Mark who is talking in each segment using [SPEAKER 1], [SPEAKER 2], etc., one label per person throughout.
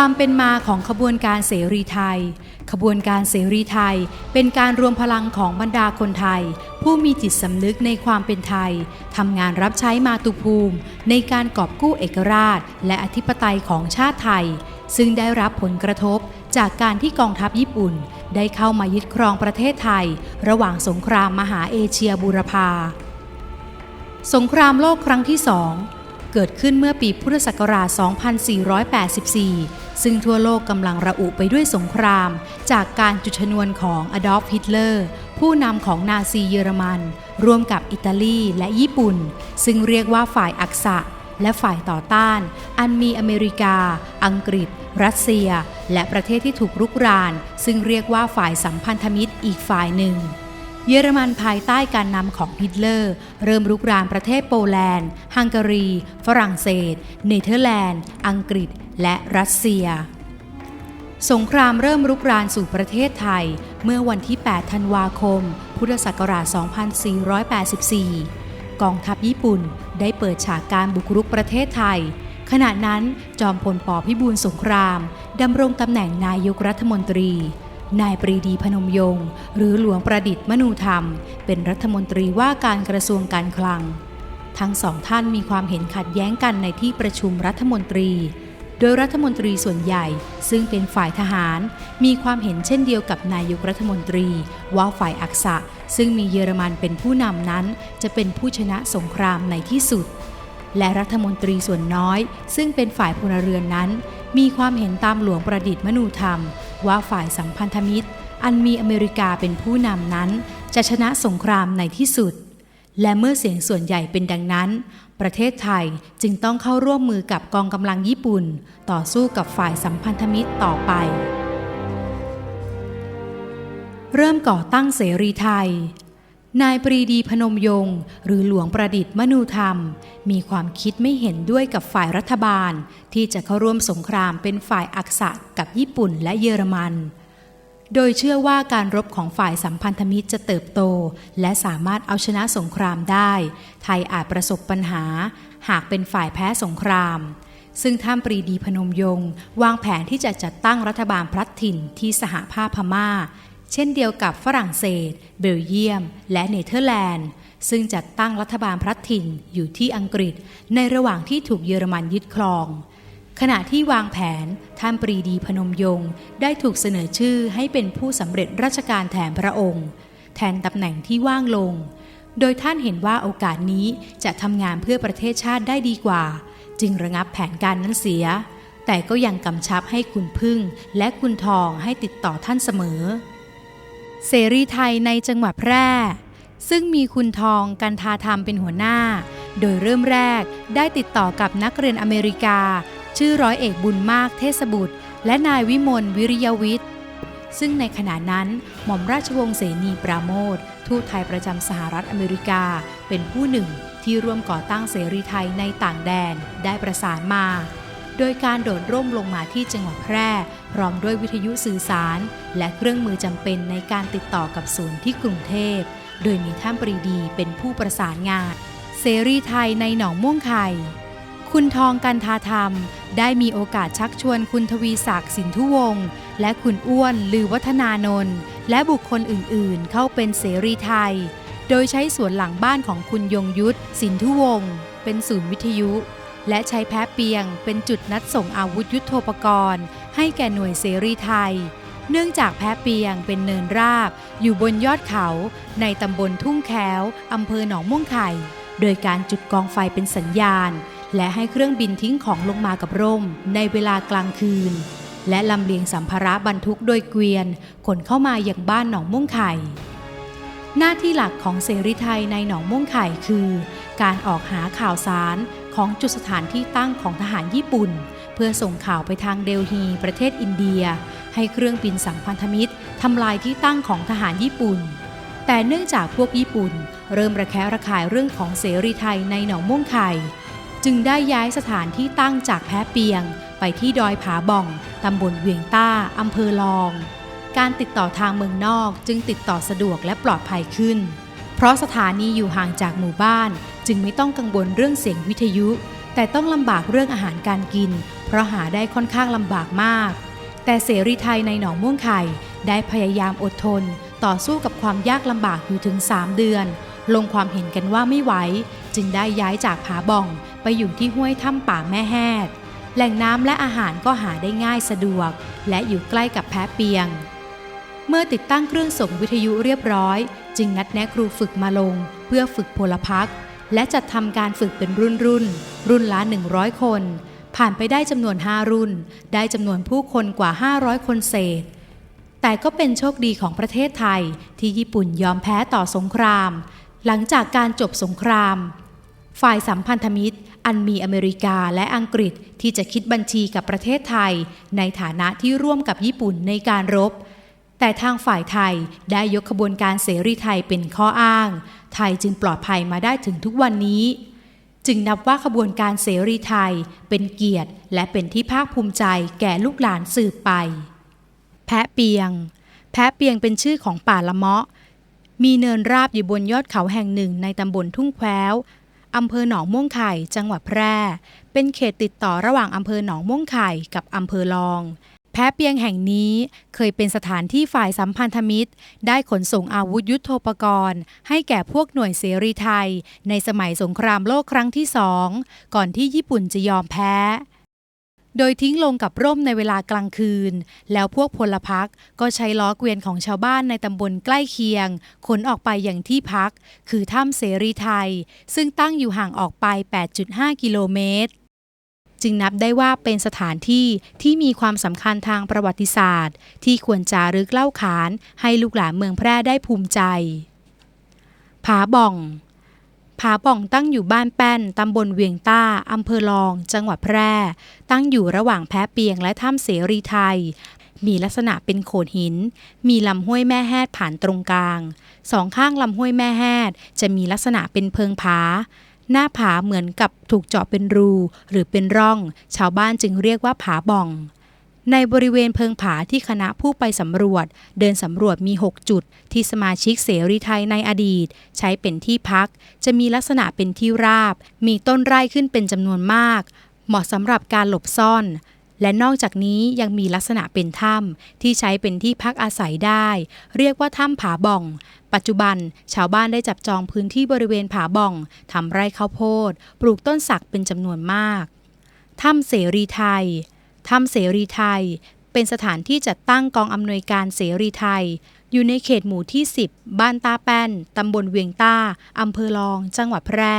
[SPEAKER 1] ความเป็นมาของขบวนการเสรีไทย ขบวนการเสรีไทย เป็นการรวมพลังของบรรดาคนไทย ผู้มีจิตสำนึกในความเป็นไทย ทำงานรับใช้มาตุภูมิ ในการกอบกู้เอกราช และอธิปไตยของชาติไทย ซึ่งได้รับผลกระทบจากการที่กองทัพญี่ปุ่น ได้เข้ามายึดครองประเทศไทย ระหว่างสงครามมหาเอเชียบูรพา สงครามโลกครั้งที่สอง เกิดขึ้นเมื่อปีพุทธศักราช 2484 ซึ่งทั่วโลกกำลังระอุไปด้วยสงคราม จากการจุดชนวนของอดอล์ฟฮิตเลอร์ ผู้นำของนาซีเยอรมัน ร่วมกับอิตาลีและญี่ปุ่น ซึ่งเรียกว่าฝ่ายอักษะ และฝ่ายต่อต้าน อันมีอเมริกา อังกฤษ รัสเซีย และประเทศที่ถูกรุกราน ซึ่งเรียกว่าฝ่ายสัมพันธมิตรอีกฝ่ายหนึ่ง เยอรมันภายใต้การนำของฮิตเลอร์ เริ่มรุกรานประเทศโปแลนด์ ฮังการี ฝรั่งเศส เนเธอร์แลนด์ อังกฤษ และรัสเซีย สงครามเริ่มรุกรานสู่ประเทศไทย เมื่อวันที่ 8 ธันวาคม พุทธศักราช 2484 กองทัพญี่ปุ่นได้เปิดฉากการบุกรุกประเทศไทยขณะนั้นจอมพลปพิบูลสงคราม ดำรงตำแหน่งนายกรัฐมนตรี นายปรีดีพนมยงค์หรือหลวงประดิษฐ์มนูธรรม เป็นรัฐมนตรีว่าการกระทรวงการคลัง ทั้งสองท่านมีความเห็นขัดแย้งกันในที่ประชุมรัฐมนตรี โดยรัฐมนตรีส่วนใหญ่ ซึ่งเป็นฝ่ายทหาร มีความเห็นเช่นเดียวกับนายกรัฐมนตรี ว่าฝ่ายอักษะ ซึ่งมีเยอรมันเป็นผู้นำนั้น จะเป็นผู้ชนะสงครามในที่สุด และรัฐมนตรีส่วนน้อย ซึ่งเป็นฝ่ายพลเรือนนั้น มีความเห็นตามหลวงประดิษฐ์มนูธรรม ว่าฝ่ายสัมพันธมิตร อันมีอเมริกาเป็นผู้นำนั้น จะชนะสงครามในที่สุด และเมื่อเสียงส่วนใหญ่เป็นดังนั้น ประเทศไทยจึงต้องเข้าร่วมมือกับกองกำลังญี่ปุ่น ต่อสู้กับฝ่ายสัมพันธมิตรต่อไป เริ่มก่อตั้งเสรีไทย นายปรีดีพนมยงค์หรือหลวงประดิษฐ์มนูธรรม มีความคิดไม่เห็นด้วยกับฝ่ายรัฐบาล ที่จะเข้าร่วมสงครามเป็นฝ่ายอักษะกับญี่ปุ่นและเยอรมัน โดยเชื่อว่าการรบของฝ่ายสัมพันธมิตรจะเติบโต และสามารถเอาชนะสงครามได้ ไทยอาจประสบปัญหา หากเป็นฝ่ายแพ้สงคราม ซึ่งท่านปรีดีพนมยงค์วางแผนที่จะจัดตั้งรัฐบาลพลัดถิ่นที่สหภาพพม่า เช่นเดียวกับฝรั่งเศส เบลเยียม และเนเธอร์แลนด์ ซึ่งจัดตั้งรัฐบาลพลัดถิ่นอยู่ที่อังกฤษ ในระหว่างที่ถูกเยอรมันยึดครอง ขณะที่วางแผน ท่านปรีดีพนมยงค์ได้ถูกเสนอชื่อให้เป็นผู้สำเร็จราชการแทนพระองค์ แทนตำแหน่งที่ว่างลง โดยท่านเห็นว่าโอกาสนี้จะทำงานเพื่อประเทศชาติได้ดีกว่า จึงระงับแผนการนั้นเสียแต่ก็ยังกำชับให้คุณพึ่งและคุณทองให้ติดต่อท่านเสมอ เสรีไทยในจังหวัดแพร่ ซึ่งมีคุณทองกันทาธรรมเป็นหัวหน้า โดยเริ่มแรกได้ติดต่อกับนักเรียนอเมริกา ชื่อร้อยเอกบุญมากเทศบุตร และนายวิมลวิริยวิทย์ ซึ่งในขณะนั้นหม่อมราชวงศ์เสนีปราโมททูตไทยประจำสหรัฐอเมริกาเป็นผู้หนึ่งที่ร่วมก่อตั้งเสรีไทยในต่างแดนได้ประสานมา โดยการโดดร่มลงมาที่จังหวัดแพร่ พร้อมด้วยวิทยุสื่อสาร และเครื่องมือจำเป็นในการติดต่อกับศูนย์ที่กรุงเทพ โดยมีท่านปรีดีเป็นผู้ประสานงาน เสรีไทยในหนองม่วงไข่คุณทองกันทาธรรม ได้มีโอกาสชักชวนคุณทวีศักดิ์สินทุวงศ์และคุณอ้วนลือวัฒนานนท์และบุคคลอื่นๆ เข้าเป็นเสรีไทย โดยใช้สวนหลังบ้านของคุณยงยุทธสินทุวงศ์เป็นศูนย์วิทยุ และใช้แพ้เปียงเป็นจุดนัดส่งอาวุธยุโทโธปกรณ์ ให้แก่หน่วยเสรีไทย เนื่องจากแพ้เปียงเป็นเนินราบ อยู่บนยอดเขาในตำบลทุ่งแควอำเภอหนองม่วงไข่ โดยการจุดกองไฟเป็นสัญญาณ และให้เครื่องบินทิ้งของลงมากับร่ม ในเวลากลางคืน และลำเลียงสัมภาระบรรทุกโดยเกวียนขนเข้ามาอย่างบ้านหนองม่วงไข่หน้าที่หลักของเสรีไทยในหนองม่วงไข่คือ การออกหาข่าวสาร ของจุดสถานที่ตั้งของทหารญี่ปุ่น เพื่อส่งข่าวไปทางเดลฮีประเทศอินเดีย ให้เครื่องบินสัมพันธมิตรทำลายที่ตั้งของทหารญี่ปุ่น แต่เนื่องจากพวกญี่ปุ่น เริ่มระแคะระคายเรื่องของเสรีไทยในหนองม่วงไข่จึงได้ย้ายสถานที่ตั้งจากแพ้เปียง ไปที่ดอยผาบ่องตำบลเวียงต้าอำเภอลอง การติดต่อทางเมืองนอกจึงติดต่อสะดวกและปลอดภัยขึ้น เพราะสถานีอยู่ห่างจากหมู่บ้าน จึงไม่ต้องกังวลเรื่องเสียงวิทยุ แต่ต้องลำบากเรื่องอาหารการกิน เพราะหาได้ค่อนข้างลำบากมาก แต่เสรีไทยในหนองม่วงไข่ได้พยายามอดทน ต่อสู้กับความยากลำบากอยู่ถึง 3 เดือน ลงความเห็นกันว่าไม่ไหว จึงได้ย้ายจากผาบ่อง ไปอยู่ที่ห้วยถ้ำป่าแม่แฮดแหล่งน้ำและอาหารก็หาได้ง่ายสะดวก และอยู่ใกล้กับแพะเปียง เมื่อติดตั้งเครื่องส่งวิทยุเรียบร้อย จึงนัดแนะครูฝึกมาลง เพื่อฝึกพลพรรค และจัดทำการฝึกเป็นรุ่นรุ่น รุ่นละ 100 คน ผ่านไปได้จำนวน 5 รุ่น ได้จำนวนผู้คนกว่า 500 คนเศษ แต่ก็เป็นโชคดีของประเทศไทยที่ญี่ปุ่นยอมแพ้ต่อสงคราม หลังจากการจบสงคราม ฝ่ายสัมพันธมิตร อันมีอเมริกาและอังกฤษที่จะคิดบัญชีกับประเทศไทย ในฐานะที่ร่วมกับญี่ปุ่นในการรบ แต่ทางฝ่ายไทยได้ยกขบวนการเสรีไทยเป็นข้ออ้าง ไทยจึงปลอดภัยมาได้ถึงทุกวันนี้ จึงนับว่าขบวนการเสรีไทยเป็นเกียรติและเป็นที่ภาคภูมิใจแก่ลูกหลานสืบไป แพะเปียง แพะเปียงเป็นชื่อของป่าละเมาะ มีเนินราบอยู่บนยอดเขาแห่งหนึ่งในตำบลทุ่งแคววอำเภอหนองม่วงไข่ จังหวัดแพร่ เป็นเขตติดต่อระหว่างอำเภอหนองม่วงไข่กับอำเภอลอง แพะเปียงแห่งนี้เคยเป็นสถานที่ฝ่ายสัมพันธมิตร ได้ขนส่งอาวุธยุโทโธปกรณ์ ให้แก่พวกหน่วยเสรีไทย ในสมัยสงครามโลกครั้งที่สองก่อนที่ญี่ปุ่นจะยอมแพ้ โดยทิ้งลงกับร่มในเวลากลางคืน แล้วพวกพลพรรคก็ใช้ล้อเกวียนของชาวบ้านในตำบลใกล้เคียง ขนออกไปอย่างที่พัก คือถ้ำเสรีไทย ซึ่งตั้งอยู่ห่างออกไป 8.5 กิโลเมตร จึงนับได้ว่าเป็นสถานที่ที่มีความสำคัญทางประวัติศาสตร์ ที่ควรจารึกเล่าขานให้ลูกหลานเมืองแพร่ได้ภูมิใจ ผาบ่อง ผาบ่องตั้งอยู่บ้านแป้น ตำบลเวียงต้า อำเภอลอง จังหวัดแพร่ ตั้งอยู่ระหว่างแพเปียงและถ้ำเสรีไทย มีลักษณะเป็นโขดหิน มีลำห้วยแม่แฮดผ่านตรงกลาง สองข้างลำห้วยแม่แฮดจะมีลักษณะเป็นเพิงผา หน้าผาเหมือนกับถูกเจาะเป็นรูหรือเป็นร่อง ชาวบ้านจึงเรียกว่าผาบ่อง ในบริเวณเพิงผาที่คณะผู้ไปสำรวจ เดินสำรวจมี 6 จุด ที่สมาชิกเสรีไทยในอดีต ใช้เป็นที่พัก จะมีลักษณะเป็นที่ราบ มีต้นไร่ขึ้นเป็นจำนวนมาก เหมาะสำหรับการหลบซ่อน และนอกจากนี้ยังมีลักษณะเป็นถ้ำที่ใช้เป็นที่พักอาศัยได้ เรียกว่าถ้ำผาบ่อง ปัจจุบันชาวบ้านได้จับจองพื้นที่บริเวณผาบ่องทำไร่ข้าวโพด ปลูกต้นสักเป็นจำนวนมาก ถ้ำเสรีไทย ถ้ำเสรีไทย เป็นสถานที่จัดตั้งกองอำนวยการเสรีไทย อยู่ในเขตหมู่ที่ 10 บ้านตาแป้น ตำบลเวียงต้า อำเภอลอง จังหวัดแพร่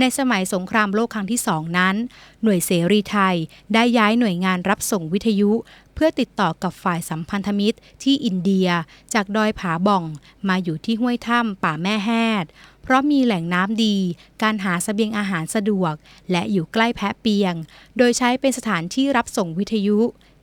[SPEAKER 1] ในสมัยสงครามโลกครั้งที่สองนั้น หน่วยเสรีไทยได้ย้ายหน่วยงานรับส่งวิทยุ เพื่อติดต่อกับฝ่ายสัมพันธมิตรที่อินเดีย จากดอยผาบ่อง มาอยู่ที่ห้วยถ้ำป่าแม่แฮดเพราะมีแหล่งน้ำดี การหาเสบียงอาหารสะดวก และอยู่ใกล้แพะเปียง โดยใช้เป็นสถานที่รับส่งวิทยุ